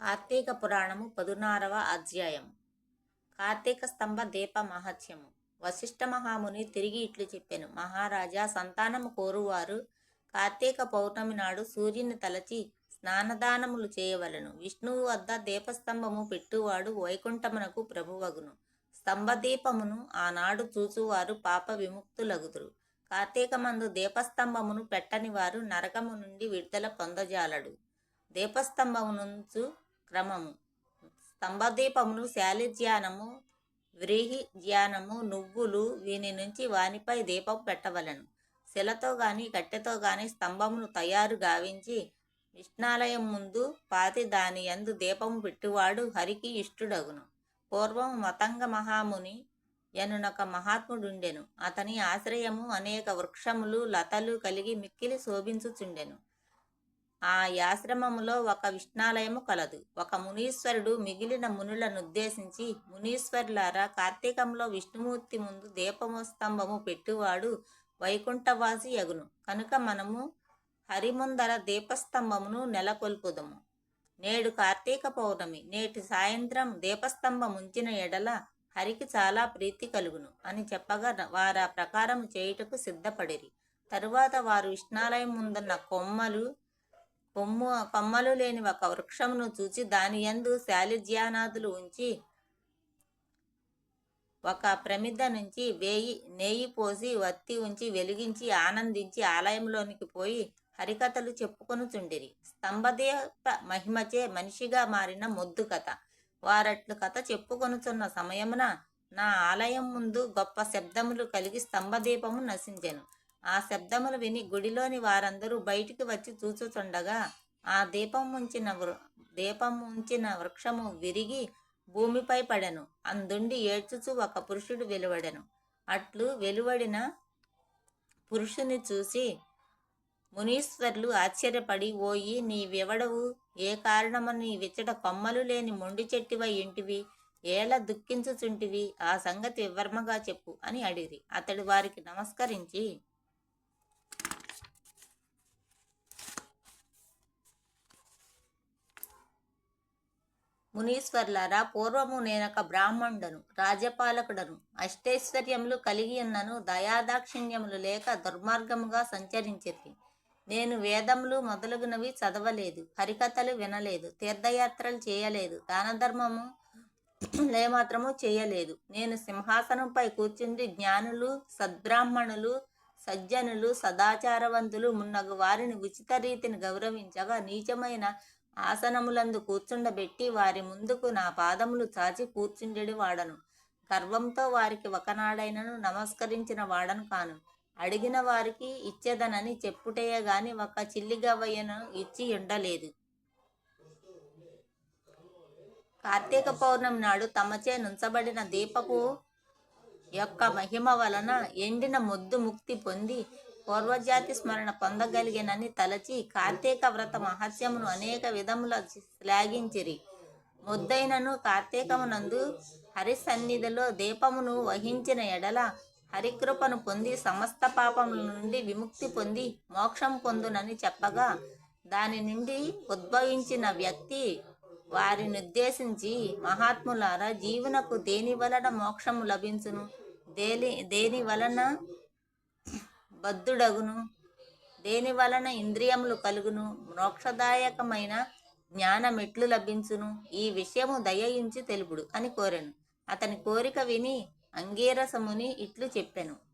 కార్తీక పురాణము పదునారవ అధ్యాయం కార్తీక స్తంభ దీప మహత్యము. వశిష్ఠ మహాముని తిరిగి ఇట్లు చెప్పాను. మహారాజా సంతానము కోరువారు. కార్తీక పౌర్ణమి నాడు సూర్యుని తలచి స్నానదానములు చేయవలను. విష్ణువు వద్ద దీపస్తంభము పెట్టువాడు వైకుంఠమునకు ప్రభువగును. స్తంభదీపమును ఆనాడు చూచువారు పాప విముక్తులగుదురు. కార్తీకమందు దీపస్తంభమును పెట్టని వారు నరకము నుండి విడుదల పొందజాలడు. దీపస్తంభమునుంచు క్రమము. స్తంభదీపమును శాలిధ్యానము వ్రీహి ధ్యానము నువ్వులు వీని నుంచి వానిపై దీపం పెట్టవలను. శిలతో గాని కట్టెతో గాని స్తంభమును తయారు గావించి విష్ణాలయం ముందు పాతి దాని యందు దీపము పెట్టువాడు హరికి ఇష్టుడగును. పూర్వం మతంగ మహాముని ఎనునొక మహాత్ముడుండెను. అతని ఆశ్రయము అనేక వృక్షములు లతలు కలిగి మిక్కిలి శోభించుచుండెను. ఆ ఆశ్రమములో ఒక విష్ణాలయము కలదు. ఒక మునీశ్వరుడు మిగిలిన మునులను ఉద్దేశించి మునీశ్వరులారా కార్తీకంలో విష్ణుమూర్తి ముందు దీపము స్తంభము పెట్టువాడు వైకుంఠవాసి యగును. కనుక మనము హరిముందర దీపస్తంభమును నెలకొల్పుదము. నేడు కార్తీక పౌర్ణమి. నేటి సాయంత్రం దీపస్తంభం ఉంచిన ఎడల హరికి చాలా ప్రీతి కలుగును అని చెప్పగా వారు ప్రకారం చేయుటకు సిద్ధపడిరి. తరువాత వారు విష్ణాలయం ముందున్న కొమ్మలు కొమ్ము కొమ్మలు లేని ఒక వృక్షమును చూచి దాని యందు శాలిజ్యానాదులు ఉంచి ఒక ప్రమిద నుంచి వేయి నెయ్యి పోసి వత్తి ఉంచి వెలిగించి ఆనందించి ఆలయంలోనికి పోయి హరికథలు చెప్పుకొనుచుండిరి. స్తంభదీప మహిమచే మనిషిగా మారిన మొద్దు కథ. వారట్లు కథ చెప్పుకొనుచున్న సమయమున నా ఆలయం ముందు గొప్ప శబ్దములు కలిగి స్తంభదీపము నశించెను. ఆ శబ్దములు విని గుడిలోని వారందరూ బయటికి వచ్చి చూచుచుండగా ఆ దీపం ఉంచిన వృ దీపం ఉంచిన వృక్షము విరిగి భూమిపై పడెను. అందుండి ఏడ్చుచు ఒక పురుషుడు వెలువడెను. అట్లు వెలువడిన పురుషుని చూసి మునీశ్వర్లు ఆశ్చర్యపడి ఓయి నీవెవడవు? ఏ కారణము? నీ విచ్చట కొమ్మలు లేని మొండి చెట్టివై ఇంటివి ఎలా దుఃఖించుచుంటివి? ఆ సంగతి వివర్మగా చెప్పు అని అడిగి అతడు వారికి నమస్కరించి మునీశ్వర్లారా పూర్వము నేనొక బ్రాహ్మణుడను రాజ్యపాలకుడను. అష్టైశ్వర్యములు కలిగి ఉన్నను దయాదాక్షిణ్యములు లేక దుర్మార్గముగా సంచరించేది నేను వేదములు మొదలగునవి చదవలేదు హరికథలు వినలేదు తీర్థయాత్రలు చేయలేదు దానధర్మము ఏమాత్రము లేమాత్రము చేయలేదు. నేను సింహాసనంపై కూర్చుండి జ్ఞానులు సద్బ్రాహ్మణులు సజ్జనులు సదాచారవంతులు మున్నగు వారిని ఉచిత రీతిని గౌరవించగా నీచమైన ఆసనములందు కూర్చుండబెట్టి వారి ముందుకు నా పాదములు చాచి కూర్చుండెడి వాడను. గర్వంతో వారికి ఒకనాడైనను నమస్కరించిన వాడను కాను. అడిగిన వారికి ఇచ్చేదనని చెప్పుటయే గాని ఒక చిల్లిగవ్వయ్యను ఇచ్చి ఉండలేదు. కార్తీక పౌర్ణమి నాడు తమచే నుంచబడిన దీపపు యొక్క మహిమ వలన ఎండిన మొద్దు ముక్తి పొంది పూర్వజాతి స్మరణ పొందగలిగేనని తలచి కార్తీక వ్రత మహత్యమును అనేక విధముల శ్లాఘించిరి. ముద్దైనను కార్తీకమునందు హరి సన్నిధిలో దీపమును వహించిన ఎడల హరికృపను పొంది సమస్త పాపముల నుండి విముక్తి పొంది మోక్షం పొందునని చెప్పగా దాని నుండి ఉద్భవించిన వ్యక్తి వారిని ఉద్దేశించి మహాత్ములారా జీవునకు దేని వలన మోక్షము లభించును? దేని దేని వలన బద్ధుడగును. దేని వలన ఇంద్రియములు కలుగును? మోక్షదాయకమైన జ్ఞానం ఎట్లు లభించును. ఈ విషయము దయయించి తెలుపుడు అని కోరెను. అతని కోరిక విని అంగీరసముని ఇట్లు చెప్పెను.